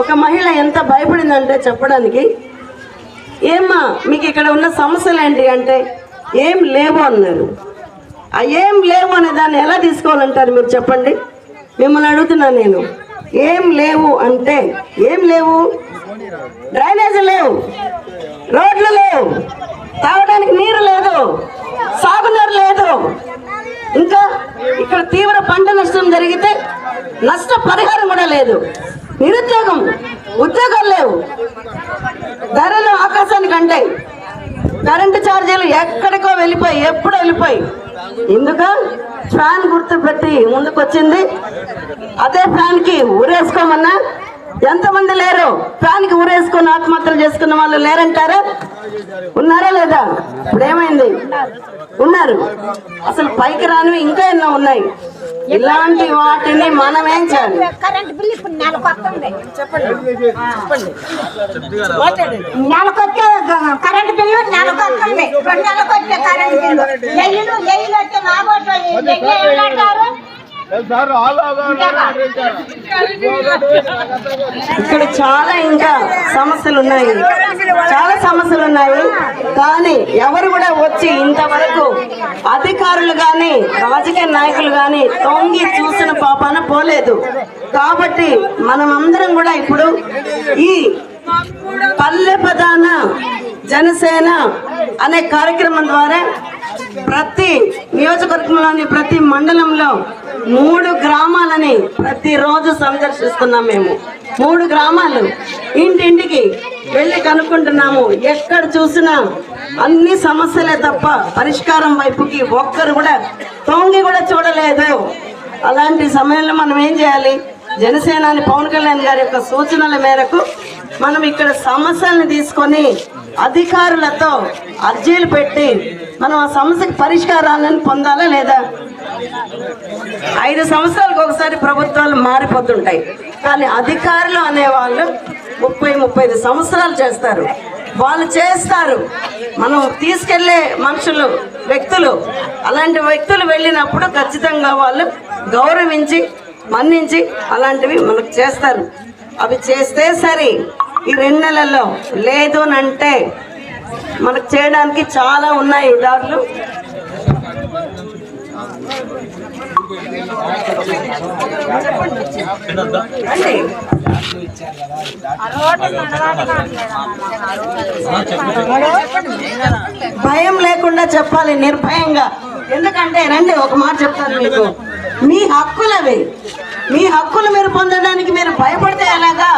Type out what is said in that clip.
ఒక మహిళ ఎంత భయపడిందంటే చెప్పడానికి ఏమ్మా మీకు ఇక్కడ ఉన్న సమస్యలు ఏంటి అంటే ఏం లేవు అన్నారు. ఆ ఏం లేవు అనే దాన్ని ఎలా తీసుకోవాలంటారు మీరు చెప్పండి? మిమ్మల్ని అడుగుతున్నా నేను. ఏం లేవు అంటే ఏం లేవు? డ్రైనేజీ లేవు రోడ్లు లేవు తాగడానికి నీరు లేదు సాగునీరు లేదు. ఇంకా ఇక్కడ తీవ్ర పంట నష్టం జరిగితే నష్ట పరిహారం కూడా లేదు. నిరుద్యోగం ఉద్యోగాలు లేవు. ధరలు ఆకాశానికి అంటాయి. కరెంటు ఛార్జీలు ఎక్కడికో వెళ్ళిపోయి ఎప్పుడు వెళ్ళిపోయి. ఎందుక ఫ్యాన్ గుర్తు పెట్టి ముందుకు వచ్చింది అదే ఫ్యాన్కి ఊరేసుకోమన్నా. ఎంతమంది లేరు? ఫ్యాన్కి ఊరేసుకొని ఆత్మహత్యలు చేసుకున్న వాళ్ళు లేరంటారా? ఉన్నారా లేదా? ఇప్పుడు ఏమైంది ఉన్నారు. అసలు పైకి రానివి ఇంకా ఎన్నో ఉన్నాయి. ఇలాంటి వాటిని మనం ఏం చేయాలి? కరెంట్ బిల్ ఇప్పుడు నెలకు వస్తుంది. నెలకు వచ్చే కరెంట్ బిల్లు నెలకు వస్తుంది. రెండు నెలలకు వచ్చే కరెంట్ బిల్లు ఎల్లు ఎల్లు వచ్చే మాబోట్లు ఏమంటారు ఇక్కడ చాలా ఇంకా సమస్యలు ఉన్నాయి. చాలా సమస్యలు ఉన్నాయి. కానీ ఎవరు కూడా వచ్చి ఇంతవరకు కానీ రాజకీయ నాయకులు కానీ తొంగి చూసిన పాపాన పోలేదు. కాబట్టి మనమందరం కూడా ఇప్పుడు ఈ పల్లె ప్రధాన జనసేన అనే కార్యక్రమం ద్వారా ప్రతి నియోజకవర్గంలోని ప్రతి మండలంలో మూడు గ్రామాలని ప్రతిరోజు సందర్శిస్తున్నాం మేము. మూడు గ్రామాలు. ఇంటింటికి వెళ్ళి కనుక్కుంటున్నాము. ఎక్కడ చూసినా అన్ని సమస్యలే తప్ప పరిష్కారం వైపుకి ఒక్కరు కూడా తొంగి కూడా చూడలేదు. అలాంటి సమయంలో మనం ఏం చేయాలి? జనసేనాని పవన్ కళ్యాణ్ గారి యొక్క సూచనల మేరకు మనం ఇక్కడ సమస్యలను తీసుకొని అధికారులతో అర్జీలు పెట్టి మనం ఆ సమస్యకి పరిష్కారాలను పొందాలా లేదా? ఐదు సంవత్సరాలకు ఒకసారి ప్రభుత్వాలు మారిపోతుంటాయి. కానీ అధికారులు అనేవాళ్ళు ముప్పై ముప్పై ఐదు సంవత్సరాలు చేస్తారు. వాళ్ళు చేస్తారు. మనం తీసుకెళ్ళే మనుషులు వ్యక్తులు అలాంటి వ్యక్తులు వెళ్ళినప్పుడు ఖచ్చితంగా వాళ్ళు గౌరవించి మన్నించి అలాంటివి మనకు చేస్తారు. అవి చేస్తే సరే ఈ రెండు నెలల్లో లేదు అని అంటే మనకు చేయడానికి చాలా ఉన్నాయి దారులు. భయం లేకుండా చెప్పాలి నిర్భయంగా. ఎందుకంటే రండి ఒక మాట చెప్తాను మీకు. మీ హక్కులవి. మీ హక్కులు మీరు పొందడానికి మీరు భయపడితే ఎలాగా?